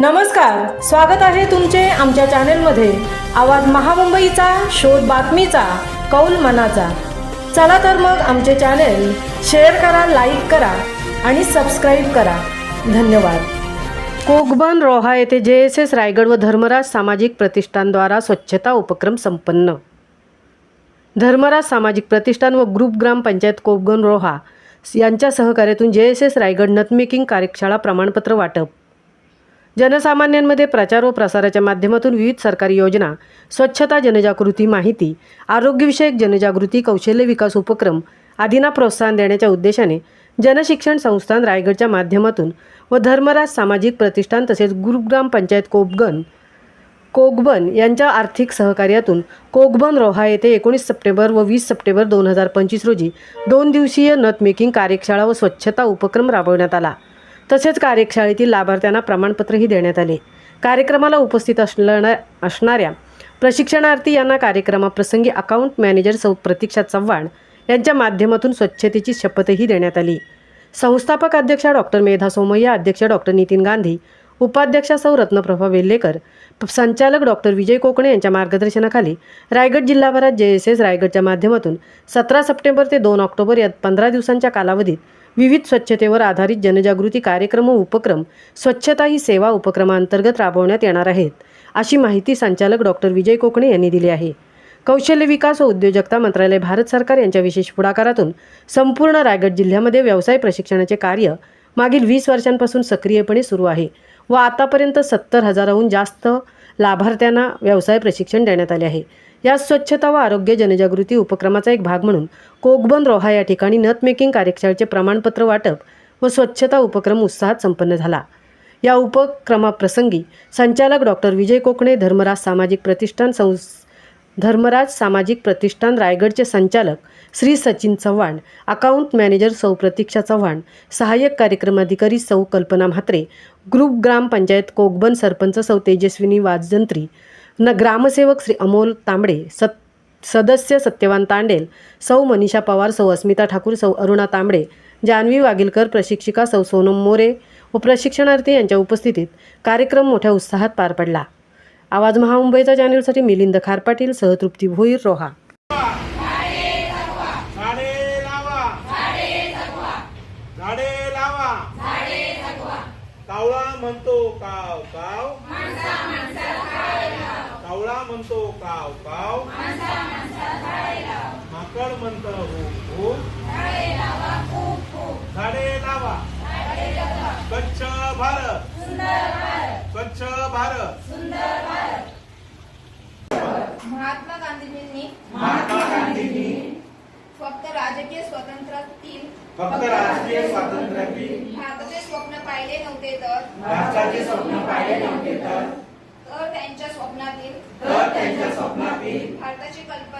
नमस्कार स्वागत आहे तुमचे आमच्या चॅनेलमध्ये. आवाज महामुंबईचा शोध बातमीचा कौल मनाचा. चला तर मग आमचे चॅनेल शेअर करा लाईक करा आणि सबस्क्राईब करा. धन्यवाद. कोकबन रोहा येथे जे एस एस रायगड व धर्मराज सामाजिक प्रतिष्ठानद्वारा स्वच्छता उपक्रम संपन्न. धर्मराज सामाजिक प्रतिष्ठान व ग्रुप ग्रामपंचायत कोकगन रोहा यांच्या सहकार्यातून जे एस एस रायगड नथमेकिंग कार्यशाळा प्रमाणपत्र वाटप. जनसामान्यांमध्ये प्रचार व प्रसाराच्या माध्यमातून विविध सरकारी योजना स्वच्छता जनजागृती माहिती आरोग्यविषयक जनजागृती कौशल्य विकास उपक्रम आदींना प्रोत्साहन देण्याच्या उद्देशाने जनशिक्षण संस्थान रायगडच्या माध्यमातून व धर्मराज सामाजिक प्रतिष्ठान तसेच गुरुग्राम पंचायत कोपगन कोकबन यांच्या आर्थिक सहकार्यातून कोकबन रोहा येथे एकोणीस सप्टेंबर व वीस सप्टेंबर दोन हजार पंचवीस रोजी दोन दिवसीय नथमेकिंग कार्यशाळा व स्वच्छता उपक्रम राबवण्यात आला. तसेच कार्यशाळेतील लाभार्थ्यांना प्रमाणपत्रही देण्यात आले. कार्यक्रमाला उपस्थित असणार असणाऱ्या प्रशिक्षणार्थी यांना कार्यक्रमाप्रसंगी अकाउंट मॅनेजर सौ प्रतीक्षा चव्हाण यांच्या माध्यमातून स्वच्छतेची शपथही देण्यात आली. संस्थापक अध्यक्षा डॉक्टर मेधा सोमय्या अध्यक्ष डॉक्टर नितीन गांधी उपाध्यक्षा सौ रत्नप्रभा वेल्लेकर संचालक डॉक्टर विजय कोकणे यांच्या मार्गदर्शनाखाली रायगड जिल्हाभरात जे एस एस रायगडच्या माध्यमातून सतरा सप्टेंबर ते दोन ऑक्टोबर या पंधरा दिवसांच्या कालावधीत विविध स्वच्छतेवर आधारित जनजागृती कार्यक्रम व उपक्रम स्वच्छता ही सेवा उपक्रमांतर्गत राबवण्यात येणार आहेत अशी माहिती संचालक डॉक्टर विजय कोकणे यांनी दिली आहे. कौशल्य विकास व उद्योजकता मंत्रालय भारत सरकार यांच्या विशेष पुढाकारातून संपूर्ण रायगड जिल्ह्यामध्ये व्यवसाय प्रशिक्षणाचे कार्य मागील वीस वर्षांपासून सक्रियपणे सुरू आहे व आतापर्यंत सत्तर हजाराहून जास्त लाभार्थ्यांना व्यवसाय प्रशिक्षण देण्यात आले आहे. या स्वच्छता व आरोग्य जनजागृती उपक्रमाचा एक भाग म्हणून कोकबन रोहा या ठिकाणी नथ मेकिंग कार्यशाळेचे प्रमाणपत्र वाटप व स्वच्छता उपक्रम उत्साहात संपन्न झाला. या उपक्रमाप्रसंगी संचालक डॉक्टर विजय कोकणे धर्मराज सामाजिक प्रतिष्ठान संस धर्मराज सामाजिक प्रतिष्ठान रायगडचे संचालक श्री सचिन चव्हाण अकाउंट मॅनेजर सौ प्रतीक्षा चव्हाण सहाय्यक कार्यक्रम अधिकारी सौ कल्पना म्हात्रे ग्रुप ग्रामपंचायत कोकबन सरपंच सौ तेजस्विनी वाजजंत्री न ग्रामसेवक श्री अमोल तांबडे सत सदस्य सत्यवान तांडेल सौ मनीषा पवार सौ अस्मिता ठाकूर सौ अरुणा तांबडे जान्हवी वागिलकर प्रशिक्षिका सौ सोनम मोरे व प्रशिक्षणार्थी यांच्या उपस्थितीत कार्यक्रम मोठ्या उत्साहात पार पडला. आवाज महामुंबईचा चॅनेलसाठी मिलिंद खारपाटील सहतृप्ती भोईर रोहा. लावा लावा कावळा म्हणतो काव काव कावळा म्हणतो काव काव माकड म्हणत हो झाडे लावा स्वच्छ भारत स्वच्छ भारत. महात्मा गांधीजींनी फक्त राजकीय स्वातंत्र्यातील फक्त राजकीय स्वातंत्र्यातील भारताचे स्वप्न पाहिले नव्हते तर राष्ट्राचे स्वप्न पाहिले नव्हते तर तर त्यांच्या स्वप्नातील तर त्यांच्या स्वप्नातील भारताची कल्पना